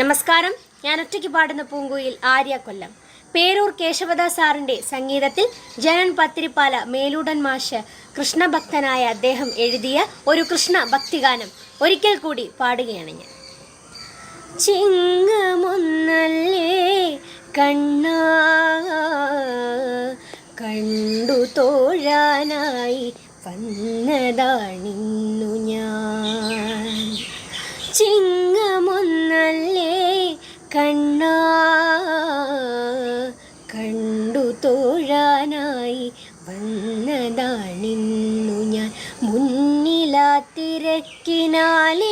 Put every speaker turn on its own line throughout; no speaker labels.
നമസ്കാരം. ഞാൻ ഒറ്റയ്ക്ക് പാടുന്ന പൂങ്കുയിൽ ആര്യ കൊല്ലം. പേരൂർ കേശവദ സാറിന്റെ സംഗീതത്തിൽ ജനൻ പത്തിരിപ്പാല മേലൂടൻ മാഷ് കൃഷ്ണഭക്തനായ അദ്ദേഹം എഴുതിയ ഒരു കൃഷ്ണ ഭക്തിഗാനം ഒരിക്കൽ കൂടി പാടുകയാണ് ഞാൻ. ചിങ്ങമൊന്നല്ലേ കണ്ണ കണ്ടു തോഴാനായി വന്നതാണിന്നു ഞാൻ. ചിങ്ങമൊന്നല്ലേ കണ്ണ കണ്ടു തോഴാനായി വന്നതാണിന്നു ഞാൻ. മുന്നിലാ തിരക്കിനാൽ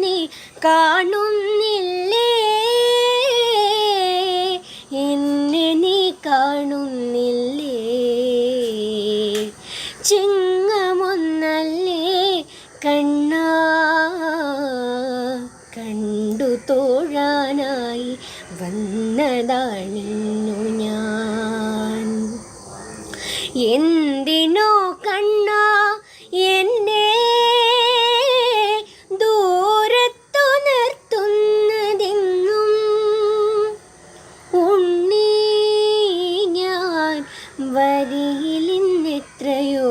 നീ കാണുന്നില്ലേ? എന്നെ നീ കാണുന്നില്ലേ? ചിങ്ങമൊന്നല്ലേ തോഴാനായി വന്നതാണിന്നു ഞാൻ. എന്തിനോ കണ്ണ എന്നെ ദൂരത്തു നിർത്തുന്നതെങ്ങും ഉണ്ണി ഞാൻ വരിയിലിന്നെത്രയോ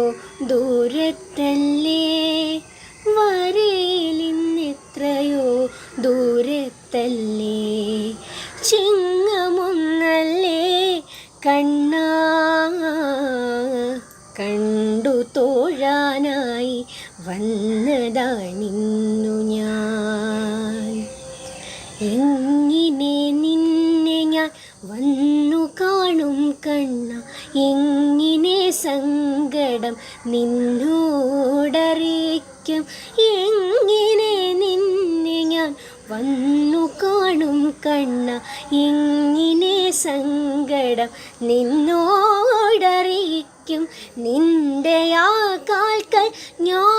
ദൂരത്തല്ലേ ചിങ്ങമൊന്നല്ലേ കണ്ണ. കണ്ടു തോഴാനായി വന്നതാണിന്നു ഞാൻ. എങ്ങിനെ നിന്നെ ഞാൻ വന്നു കാണും കണ്ണ. എങ്ങിനെ സങ്കടം നിന്നോടറിയിക്കും. എങ്ങിനെ വന്നു കാണും കണ്ണ ഇങ്ങനെ സങ്കടം നിന്നോടറിയിക്കും. നിന്റെ ആ കാൽക്കൽ ഞാനൊന്നു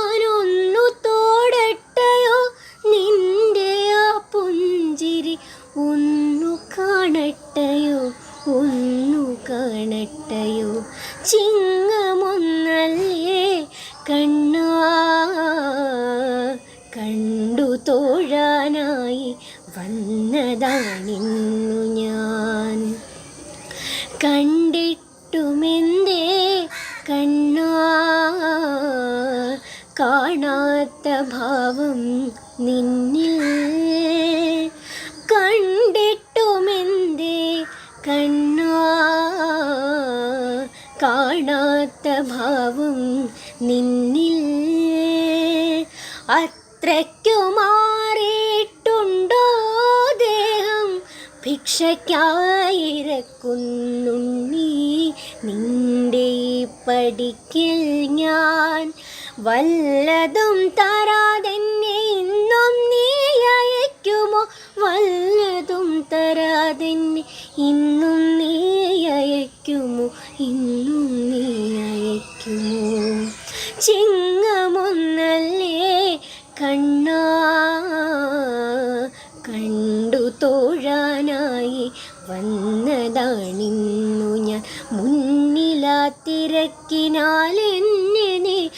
വന്നതാണിന്നു ഞാൻ. കണ്ടിട്ടുമെന്തേ കണ്ണാ? കാണാത്ത ഭാവം നിന്നിൽ. കണ്ടിട്ടുമെന്തേ കണ്ണാ? കാണാത്ത ഭാവം നിന്നിൽ. അത്രയ്ക്കു ഭിക്ഷയ്ക്കായിരക്കുന്നുണ്ണി നിന്റെ പടിക്കൽ ഞാൻ വല്ലതും തരാതെന്നെ ഇന്നും നീ അയക്കുമോ വല്ലതും തരാതെന്നെ ഇന്നും നീ അയക്കുമോ ഇന്നും നീ അയക്കുമോ ചിങ്ങമൊന്നല്ലേ കണ്ണ തോഴാനായി വന്നതാണിന്നു ഞാൻ. മുന്നിലാ തിരക്കിനാൽ എന്നെ നീ